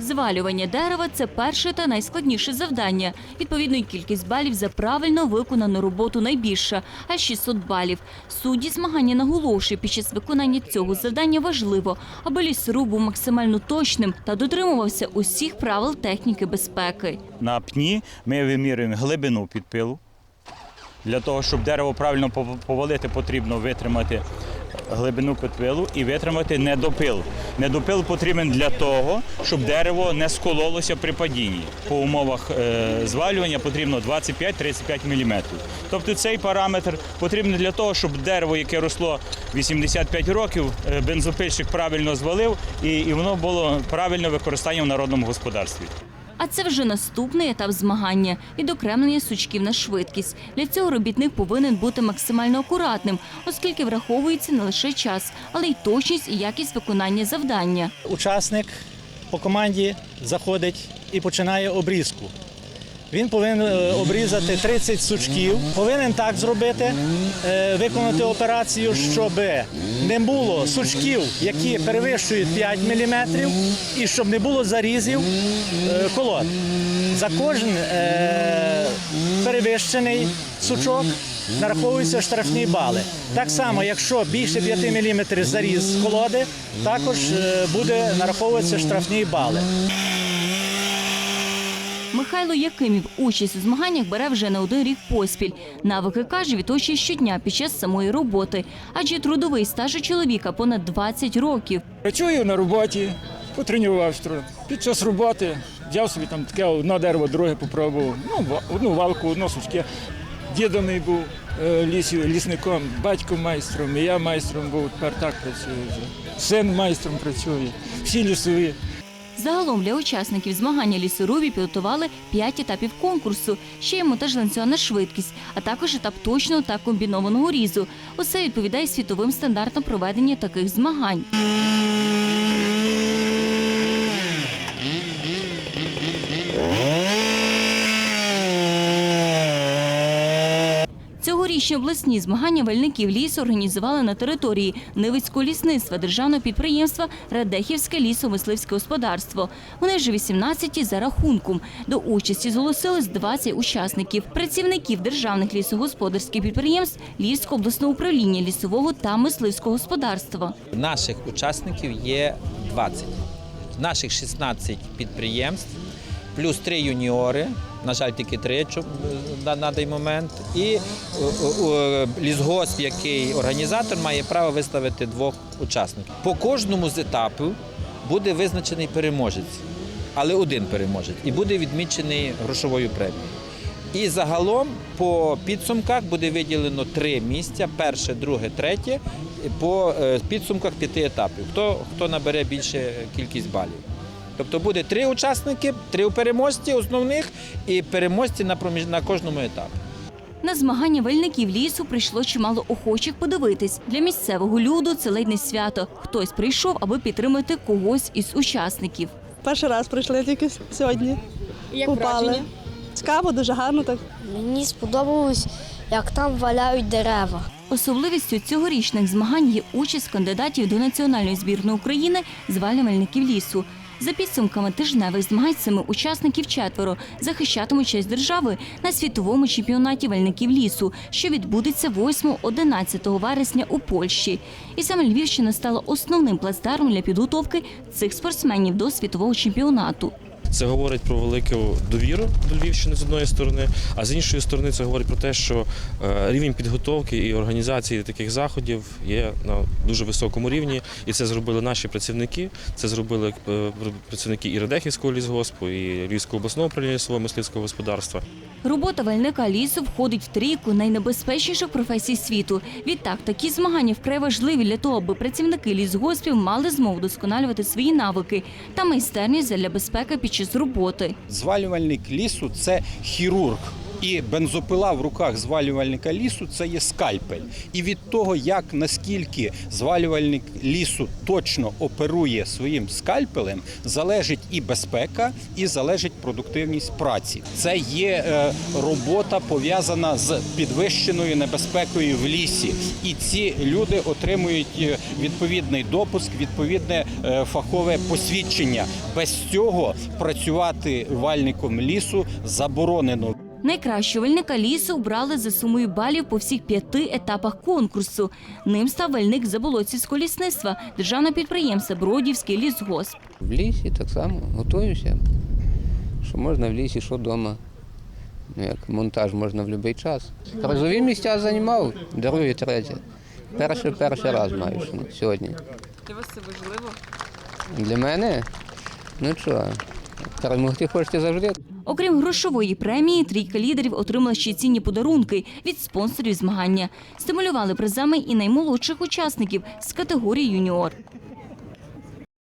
Звалювання дерева це перше та найскладніше завдання. Відповідно, кількість балів за правильно виконану роботу найбільша аж 600 балів. Судді змагання наголошує, під час виконання цього завдання важливо, аби лісоруб був максимально точним та дотримувався усіх правил техніки безпеки. На пні ми вимірюємо глибину підпилу. Для того, щоб дерево правильно пов- повалити, потрібно витримати глибину підпилу і витримати недопил. Недопил потрібен для того, щоб дерево не скололося при падінні. По умовах е, звалювання потрібно 25-35 мм. Тобто цей параметр потрібен для того, щоб дерево, яке росло 85 років, е, бензопильщик правильно звалив і, воно було правильне використання в народному господарстві. А це вже наступний етап змагання відокремлення сучків на швидкість. Для цього робітник повинен бути максимально акуратним, оскільки враховується не лише час, але й точність і якість виконання завдання. учасник по команді заходить і починає обрізку. Він повинен е, обрізати 30 сучків, повинен так зробити, е, виконати операцію, щоб не було сучків, які перевищують 5 мм, і щоб не було зарізів е, колод. За кожен перевищений сучок нараховуються штрафні бали. Так само, якщо більше 5 мм заріз колоди, також буде нараховуватися штрафні бали. Михайло Якимів участь у змаганнях бере вже не один рік поспіль. Навики каже, відточує щодня під час самої роботи, адже трудовий стаж у чоловіка понад 20 років. Працюю на роботі, потренувався. Під час роботи взяв собі там таке одне дерево, друге попробував. Ну, одну валку, одно сучки. Дідо був е, ліс, лісником, батько майстром, і я майстром був, тепер так працюю вже. Син майстром працює, всі лісові. Загалом для учасників змагання лісорубі підготували 5 етапів конкурсу, ще й монтаж ланцюга на швидкість, а також етап точного та комбінованого різу. Усе відповідає світовим стандартам проведення таких змагань. Цьогорічні обласні змагання вальників лісу організували на території Невицького лісництва державного підприємства Радехівське лісомисливське господарство. Вони вже 18 за рахунком. До участі зголосились 20 учасників, працівників державних лісогосподарських підприємств Львівського обласного управління лісового та мисливського господарства. Наших учасників є 20. Наших 16 підприємств, плюс 3 юніори, на жаль, тільки 3 чо- на, на даний момент. І е, е, лісгосп, який організатор, має право виставити двох учасників. По кожному з етапів буде визначений переможець, але один переможець, і буде відмічений грошовою премією. І загалом по підсумках буде виділено три місця: перше, друге, третє, по е, підсумках п'яти етапів. Хто, хто набере більше кількість балів. Тобто буде три учасники, три переможці основних і переможці на, проміж... на кожному етапі. На змагання вальників лісу прийшло чимало охочих подивитись. Для місцевого люду це ледь не свято. Хтось прийшов, аби підтримати когось із учасників. Перший раз прийшли тільки сьогодні. Як Попали. враження? Цікаво, дуже гарно так. Мені сподобалось, як там валяють дерева. Особливістю цьогорічних змагань є участь кандидатів до національної збірної України звалювальників лісу. За підсумками тижневих змагань семи учасників четверо захищатимуть честь держави на світовому чемпіонаті вальників лісу, що відбудеться 8-11 вересня у Польщі. І саме Львівщина стала основним плацдармом для підготовки цих спортсменів до світового чемпіонату. Це говорить про велику довіру до Львівщини з одної сторони, а з іншої сторони це говорить про те, що е, рівень підготовки і організації таких заходів є на дуже високому рівні. І це зробили наші працівники. Це зробили е, працівники і Радехівського лісгоспу, і Львівського обласного управління лісового мисливського господарства. Робота вальника лісу входить в трійку найнебезпечніших професій світу. Відтак, такі змагання вкрай важливі для того, аби працівники лісгоспів мали змогу вдосконалювати свої навики та майстерність для безпеки під час роботи. Звалювальник лісу це хірург І бензопила в руках звалювальника лісу це є скальпель. І від того, як наскільки звалювальник лісу точно оперує своїм скальпелем, залежить і безпека, і залежить продуктивність праці. Це є е, робота пов'язана з підвищеною небезпекою в лісі. І ці люди отримують е, відповідний допуск, відповідне е, фахове посвідчення. Без цього працювати вальником лісу заборонено. Найкращого вальника лісу обрали за сумою балів по всіх п'яти етапах конкурсу. Ним став вальник Заболоцівського лісництва, державне підприємство Бродівський лісгосп. В лісі так само готуюся. Що можна в лісі, що вдома. Ну, як монтаж можна в будь-який час. Призові місця займав, друге, третє. Перший, перший раз маю сьогодні. Для вас це важливо? Для мене? Ну що, перемогти хочете завжди. Окрім грошової премії, трійка лідерів отримала ще цінні подарунки від спонсорів змагання. Стимулювали призами і наймолодших учасників з категорії юніор.